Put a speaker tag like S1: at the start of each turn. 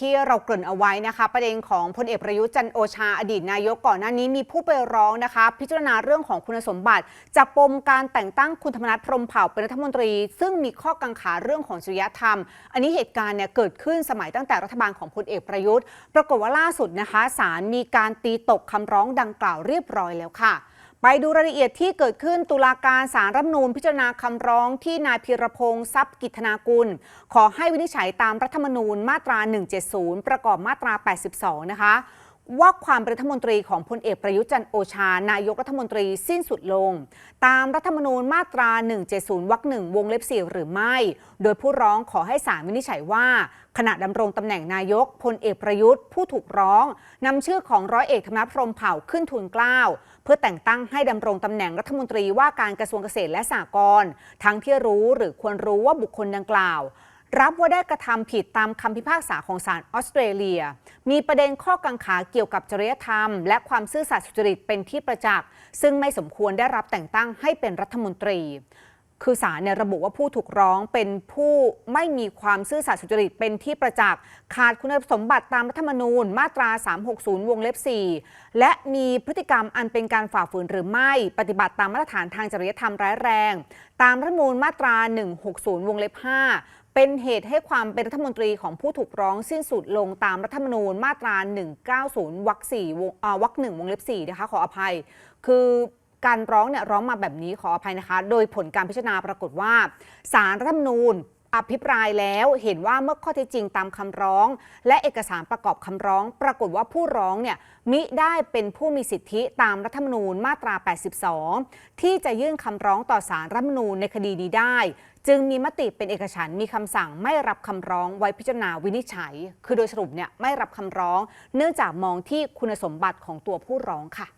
S1: ที่เราเกริ่นเอาไว้นะคะ ประเด็นของพลเอกประยุทธ์จันโอชาอดีตนายกก่อนหน้านี้มีผู้ไปร้องนะคะ พิจารณาเรื่องของคุณสมบัติจากปมการแต่งตั้งคุณธรรมนัฐพรหมเผ่าเป็นรัฐมนตรี ซึ่งมีข้อกังขาเรื่องของจริยธรรม อันนี้เหตุการณ์เนี่ยเกิดขึ้นสมัยตั้งแต่รัฐบาลของพลเอกประยุทธ์ ปรากฏว่าล่าสุดนะคะศาลมีการตีตกคำร้องดังกล่าวเรียบร้อยแล้วค่ะ ไปดูรายละเอียดที่เกิดขึ้นตุลาการสารรัฐมนูลพิจารณาคำร้องที่นายพีรพงศ์ทรัพย์กิจนากุล ขอให้วินิจฉัยตามรัฐธรรมนูญมาตรา 170 ประกอบมาตรา 82 นะคะ ว่าความเป็นรัฐมนตรีของพลเอกประยุทธ์จันโอชา นายกรัฐมนตรีสิ้นสุดลง ตามรัฐธรรมนูญมาตรา 170 วรรคหนึ่งวงเล็บสี่หรือไม่ โดยผู้ร้องขอให้ศาลวินิจฉัยว่า ขณะดำรงตำแหน่งนายกพลเอกประยุทธ์ผู้ถูกร้องนำชื่อของร้อยเอกธรรมนัฐพรหมเผ่าขึ้นทูลเกล้าเพื่อแต่งตั้งให้ดำรงตำแหน่งรัฐมนตรีว่าการกระทรวงเกษตรและสหกรณ์ทั้งที่รู้หรือควรรู้ว่าบุคคลดังกล่าว รับว่าได้กระทำผิดตามคำพิพากษาของศาลออสเตรเลีย มีประเด็นข้อกังขาเกี่ยวกับจริยธรรม และความซื่อสัตย์สุจริตเป็นที่ประจักษ์ซึ่งไม่สมควรได้รับแต่งตั้งให้เป็นรัฐมนตรี คือศาลเนี่ยระบุว่าผู้ถูกร้องเป็นผู้ไม่มีความซื่อสัตย์สุจริตเป็นที่ประจักษ์ขาดคุณสมบัติตามรัฐธรรมนูญมาตรา 360 วงเล็บ 4 และมีพฤติกรรมอันเป็นการฝ่าฝืนหรือไม่ปฏิบัติตามมาตรฐานทางจริยธรรมร้ายแรง ตามรัฐธรรมนูญมาตรา 160 วงเล็บ 5 เป็นเหตุให้ความเป็นรัฐมนตรีของผู้ถูกร้องสิ้นสุดลงตามรัฐธรรมนูญมาตรา 190 วรรค4วงอ่าวรรค1วงเล็บ4นะคะขออภัย คือการร้องเนี่ยร้องมาแบบนี้ขออภัยนะคะ โดยผลการพิจารณาปรากฏว่าสารรัฐธรรมนูญ อภิปรายแล้วเห็นว่าเมื่อข้อเท็จจริงตามคำร้อง และเอกสารประกอบคำร้อง ปรากฏว่าผู้ร้องเนี่ยมิได้เป็นผู้มีสิทธิตามรัฐธรรมนูญมาตรา 82 ที่จะยื่นคำร้องต่อสารรัฐธรรมนูญในคดีนี้ได้ จึงมีมติเป็นเอกฉันมีคำสั่งไม่รับคำร้องไว้พิจารณาวินิจฉัย คือโดยสรุปเนี่ยไม่รับคำร้อง เนื่องจากมองที่คุณสมบัติของตัวผู้ร้องค่ะ